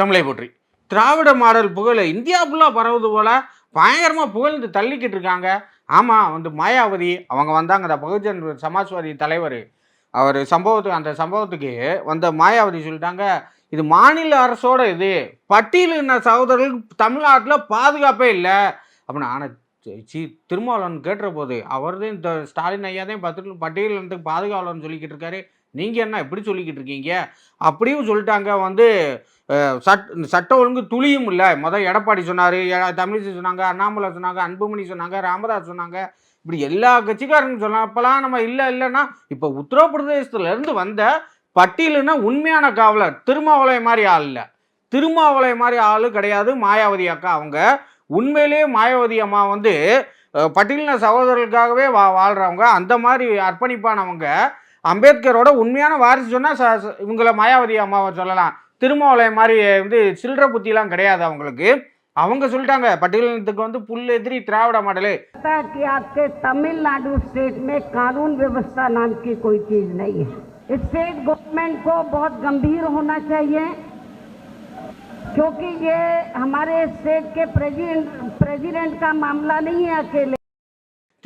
தமிழை போற்றி. திராவிட மாடல் புகழ் இந்தியா ஃபுல்லாக பரவுது போல பயங்கரமாக புகழ்ந்து தள்ளிக்கிட்டு இருக்காங்க. ஆமாம் வந்து மாயாவதி அவங்க வந்தாங்க. அந்த பகுஜன் சமாஜ்வாதி தலைவர். அவர் சம்பவத்துக்கு அந்த சம்பவத்துக்கு வந்த மாயாவதி சொல்லிட்டாங்க இது மாநில அரசோட இது. பட்டியலின சகோதரர்களுக்கு தமிழ்நாட்டில் பாதுகாப்பே இல்லை. அப்படின்னு ஆனால் சி திருமாவளவன் கேட்டுற போது அவர் தான் இந்த ஸ்டாலின் ஐயா தான் பத்து பட்டியலினத்துக்கு பாதுகாவலன்னு சொல்லிக்கிட்டு இருக்காரு. நீங்கள் என்ன எப்படி சொல்லிக்கிட்டு இருக்கீங்க? அப்படியும் சொல்லிட்டாங்க. வந்து சட் சட்டம் ஒழுங்கு துளியும் இல்லை. மொதல் எடப்பாடி சொன்னார் தமிழிசை சொன்னாங்க அண்ணாமலை சொன்னாங்க அன்புமணி சொன்னாங்க ராமதாஸ் சொன்னாங்க. இப்படி எல்லா கட்சிக்காரங்க சொன்னாங்க அப்போலாம் நம்ம இல்லை இல்லைன்னா இப்போ உத்தரப்பிரதேசத்துலேருந்து வந்த பட்டியலுன்னா உண்மையான காவலர் திருமாவளை மாதிரி ஆள் இல்லை. திருமாவளை மாதிரி ஆள் கிடையாது மாயாவதி அக்கா அவங்க. உண்மையிலேயே மாயாவதி அம்மா வந்து பட்டியலின சகோதரர்களுக்காகவே வா வாழ்கிறவங்க அந்த மாதிரி அர்ப்பணிப்பானவங்க. அம்பேத்கரோட உண்மையான வாரிசு சொன்னால் ச ச- இவங்கள மாயாவதி அம்மாவை சொல்லலாம். திருமாவளை மாதிரி வந்து சில்லற புத்திலாம் கிடையாது அவங்களுக்கு அவங்க சொல்லிட்டாங்க பட்டியலினத்துக்கு வந்து புல் எதிரி திராவிட மாடலு लगता है कि आपके तमिलनाडु स्टेट में कानून व्यवस्था नाम की कोई चीज नहीं है स्टेट गवर्नमेंट को बहुत गंभीर होना चाहिए क्योंकि ये हमारे स्टेट के प्रेसिडेंट प्रेसिडेंट का मामला नहीं है अकेले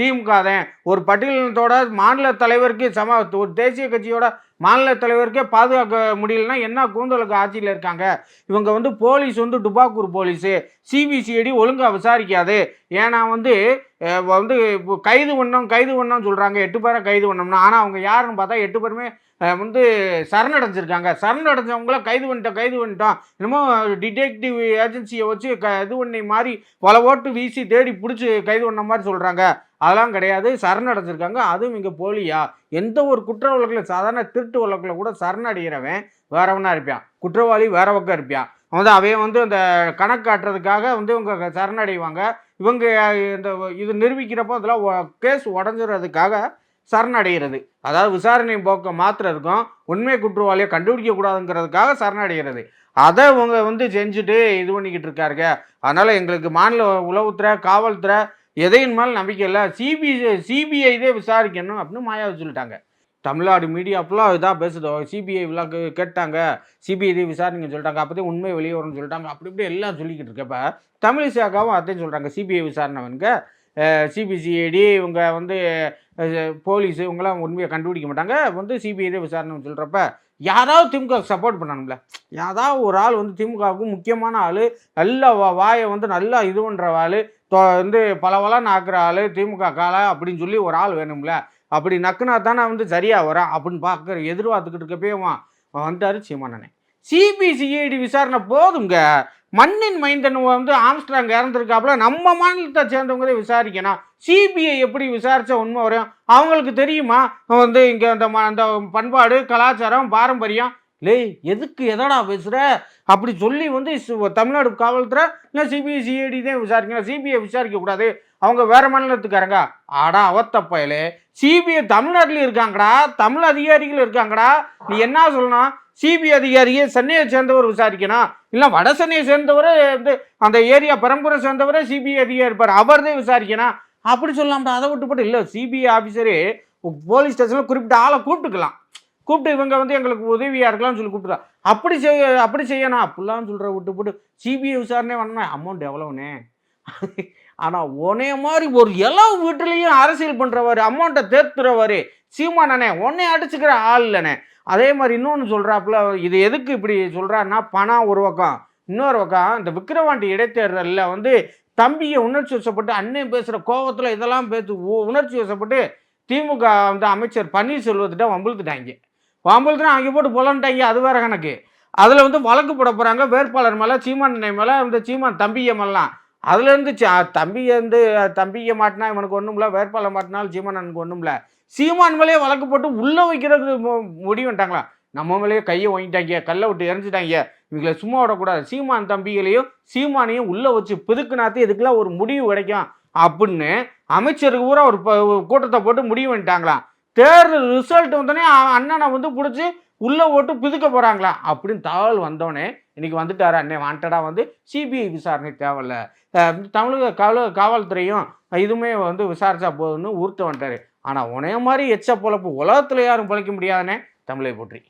திமுக தான் ஒரு பட்டியலினத்தோட மாநில தலைவருக்கு சம ஒரு தேசிய கட்சியோட மாநில தலைவருக்கே பாதுகாக்க முடியலன்னா என்ன கூந்தலுக்கு ஆட்சியில் இருக்காங்க? இவங்க வந்து போலீஸ் வந்து டுபாக்கூர் போலீஸு. சிபிசிஐடி ஒழுங்காக விசாரிக்காது. ஏன்னா வந்து வந்து இப்போ கைது பண்ணோம் கைது பண்ணோம் சொல்கிறாங்க எட்டு பேரை கைது பண்ணோம்னா ஆனால் அவங்க யாருன்னு பார்த்தா எட்டு பேருமே வந்து சரணடைஞ்சிருக்காங்க. சரணடைஞ்சவங்கள கைது பண்ணிட்டோம் கைது பண்ணிட்டோம். என்னமோ டிடெக்டிவ் ஏஜென்சியை வச்சு க இது பண்ணி மாதிரி பல ஓட்டு வீசி தேடி பிடிச்சி கைது பண்ண மாதிரி சொல்கிறாங்க அதெல்லாம் கிடையாது. சரணடைஞ்சிருக்காங்க. அதுவும் இங்கே போலியா? எந்த ஒரு குற்ற வழக்கில் சாதாரண திருட்டு வழக்கில் கூட சரணடைகிறவன் வேறவனாக இருப்பான். குற்றவாளி வேற பக்கம் இருப்பான். வந்து அவன் வந்து அந்த கணக்கு காட்டுறதுக்காக வந்து இவங்க சரணடைவாங்க. இவங்க இந்த இது நிரூபிக்கிறப்போ அதெல்லாம் கேஸ் உடஞ்சிறதுக்காக சரணடைகிறது. அதாவது விசாரணை போக்க மாத்துறதுக்கும் உண்மை குற்றவாளியை கண்டுபிடிக்க கூடாதுங்கிறதுக்காக சரணடைகிறது. அதை இவங்க வந்து செஞ்சுட்டு இது பண்ணிக்கிட்டு இருக்காருங்க. அதனால் எங்களுக்கு மாநில உளவுத்துறை காவல்துறை எதையின் மேல் நம்பிக்கை இல்லை. சிபிஐ சிபிஐ இதே விசாரிக்கணும் அப்படின்னு மாயாவை சொல்லிட்டாங்க. தமிழ்நாடு மீடியா ஃபுல்லாக இதாக பேசுதோ. சிபிஐ இவ்வளோ கேட்டாங்க. சிபிஐ இதே விசாரணைன்னு சொல்லிட்டாங்க. அப்போதே உண்மை வெளியே வரும்னு சொல்லிட்டாங்க. அப்படி இப்படி எல்லாம் சொல்லிக்கிட்டு இருக்கப்ப தமிழிசைக்காவும் அதையும் சொல்கிறாங்க சிபிஐ விசாரணைவனுங்க சிபிசிஐடி இவங்க வந்து போலீஸு போலீஸ் இவங்கெல்லாம் உண்மையை கண்டுபிடிக்க மாட்டாங்க. வந்து சிபிஐ தான் சொல்கிறப்ப யாராவது திமுக சப்போர்ட் பண்ணணும்ல. யாராவது ஒரு ஆள் வந்து திமுகவுக்கு முக்கியமான ஆள் நல்ல வாயை வந்து நல்லா இது பண்ணுற ஆள் வந்து பலவலான்னு ஆக்குற ஆள் திமுக காலை அப்படின்னு சொல்லி ஒரு ஆள் வேணும்ல. அப்படி நக்குனா தானே வந்து சரியாக வரான் அப்படின்னு பார்க்குற எதிர்பார்த்துக்கிட்டு இருக்கப்பே அவன் அவன் வந்தார் சீமானனே சிபிசிஐடி விசாரணை போதுங்க மண்ணின் மைந்தன் வந்து ஆம்ஸ்ட்ராங் இறந்துருக்காப்புல நம்ம மாநிலத்தை சேர்ந்தவங்களே விசாரிக்கணும். சிபிஐ எப்படி விசாரித்தா உண்மை வரும்? அவங்களுக்கு தெரியுமா? வந்து இங்கே அந்த ம- அந்த பண்பாடு கலாச்சாரம் பாரம்பரியம். லே எதுக்கு எதடா பேசுகிற அப்படி சொல்லி வந்து தமிழ்நாடு காவல்துறை இல்லை சிபிஐ சிஐடி தான் விசாரிக்கணும். சிபிஐ விசாரிக்கக்கூடாது அவங்க வேற மாநிலத்துக்காரங்க. ஆடா அவத்த பயலே சிபிஐ தமிழ்நாட்டில் இருக்காங்கடா. தமிழ் அதிகாரிகள் இருக்காங்கடா. நீ என்ன சொல்லணும்? சிபிஐ அதிகாரியை சென்னையை சேர்ந்தவர் விசாரிக்கணும். இல்லை வட சென்னையை சேர்ந்தவர் வந்து அந்த ஏரியா பெரம்பூரை சேர்ந்தவரே சிபிஐ அதிகாரி இருப்பார். அவர் தான் விசாரிக்கணும். அப்படி சொல்லலாம்டா அதை விட்டு போட்டு. இல்லை சிபிஐ ஆஃபீஸரு போலீஸ் ஸ்டேஷனில் குறிப்பிட்ட ஆளை கூப்பிட்டுக்கலாம். கூப்பிட்டு இவங்க வந்து எங்களுக்கு உதவியாக இருக்கலாம்னு சொல்லி கூப்பிட்டுக்கலாம் அப்படி செய்ய அப்படி செய்யணும். அப்படிலாம் சொல்கிற விட்டு போட்டு சிபிஐ விசாரணை பண்ணணும். அமௌண்ட் எவ்வளோண்ணே ஆனால் உன்னைய மாதிரி ஒரு எல்லா வீட்டுலேயும் அரசியல் பண்ணுறவர் அமௌண்ட்டை தேர்த்துறவர் சீமானண்ணே உன்னை அடிச்சுக்கிற ஆள் இல்லைண்ணே அதே மாதிரி இன்னொன்று சொல்கிறாப்புல இது எதுக்கு இப்படி சொல்கிறாருன்னா பணம் ஒரு பக்கம் இன்னொரு பக்கம் இந்த விக்கிரவாண்டி இடைத்தேர்தலில் வந்து தம்பியை உணர்ச்சி வசப்பட்டு அண்ணன் பேசுகிற கோவத்தில் இதெல்லாம் பேசு உ- உணர்ச்சி வசப்பட்டு திமுக வந்து அமைச்சர் பன்னீர்செல்வத்திட்ட வம்பிழுத்துட்டாங்க. வம்பிழுத்துனா அங்கே போட்டு புலன்ட்டாங்க அது வேற கணக்கு. அதில் வந்து வழக்கு போட போகிறாங்க வேட்பாளர் மேலே சீமான் அண்ணன் மேலே இந்த சீமான் தம்பியை மேலாம் அதுலேருந்து தம்பி வந்து தம்பியை மாட்டினா இவனுக்கு ஒன்றும்ல வேட்பாளர் மாட்டினாலும் சீமானனுக்கு ஒன்றும்ல சீமான் மேலேயே வழக்கு போட்டு உள்ளே வைக்கிறது மு- முடிவுன்ட்டாங்களா நம்ம மேலேயே கையை வாங்கிட்டாங்க கல்லை விட்டு எரிஞ்சிட்டாங்க. இவங்களை சும்மா விடக்கூடாது. சீமான் தம்பிகளையும் சீமானையும் உள்ளே வச்சு பிதுக்குனாத்து இதுக்கெல்லாம் ஒரு முடிவு கிடைக்கும் அப்படின்னு அமைச்சருக்கு பூரா ஒரு கூட்டத்தை போட்டு முடிவு பண்ணிட்டாங்களாம். தேர்தல் ரிசல்ட் வந்தோடனே அண்ணனை வந்து பிடிச்சி உள்ளே ஓட்டு புதுக்க போகிறாங்களா அப்படின்னு தகவல் வந்தோடனே இன்னைக்கு வந்துட்டார்? அண்ணே வாண்டடாக வந்து சிபிஐ விசாரணை தேவையில்ல. தமிழக காவல் காவல்துறையும் இதுவுமே வந்து விசாரிச்சா போதும்னு உறுத்த வந்துட்டாரு. ஆனால் உனைய மாதிரி எச்ச பொழப்பு உலகத்தில் யாரும் பிழைக்க முடியாதுனே தமிழை போற்றி.